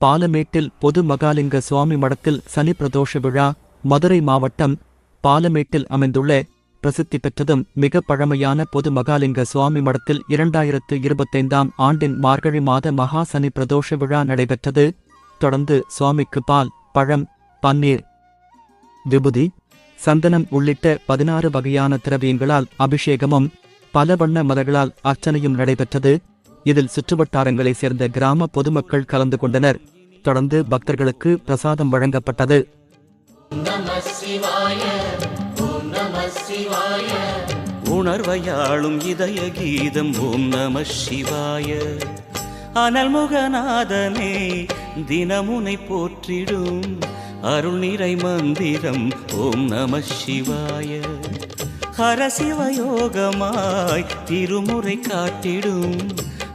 பாலமேட்டில் பொது மகாலிங்க சுவாமி மடத்தில் சனி பிரதோஷ விழா மதுரை மாவட்டம் பாலமேட்டில் அமைந்துள்ள பிரசித்தி பெற்றதும் மிக பழமையான பொது மகாலிங்க சுவாமி மடத்தில் இரண்டாயிரத்து இருபத்தைந்தாம் ஆண்டின் மார்கழி மாத மகா சனி பிரதோஷ விழா நடைபெற்றது. தொடர்ந்து சுவாமிக்கு பால் பழம் பன்னீர் விபூதி சந்தனம் உள்ளிட்ட பதினாறு வகையான திரவியங்களால் அபிஷேகமும் பல வண்ண மதங்களால் அர்ச்சனையும் நடைபெற்றது. இதில் சுற்றுவட்டாரங்களைச் சேர்ந்த கிராம பொதுமக்கள் கலந்து கொண்டனர். தொடர்ந்து பக்தர்களுக்கு பிரசாதம் வழங்கப்பட்டது. உணர்வையாளும் இதய கீதம் ஓம் நம சிவாய அனல்முகநாதனே தினமுனை போற்றிடும். அருள் நிறை மந்திரம் ஓம் நம சிவாய ஹரசிவயோகமாய் திருமுறை காட்டிடும்.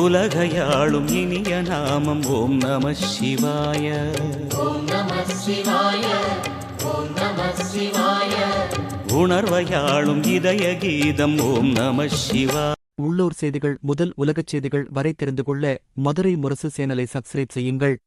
உலகையாளும் இனிய நாமம். ஓம் நம சிவாய. உணர்வையாளும் இதய கீதம். ஓம் நம சிவாய. உள்ளூர் செய்திகள் முதல் உலகச் செய்திகள் வரை தெரிந்து கொள்ள மதுரை முரசு சேனலை சப்ஸ்கிரைப் செய்யுங்கள்.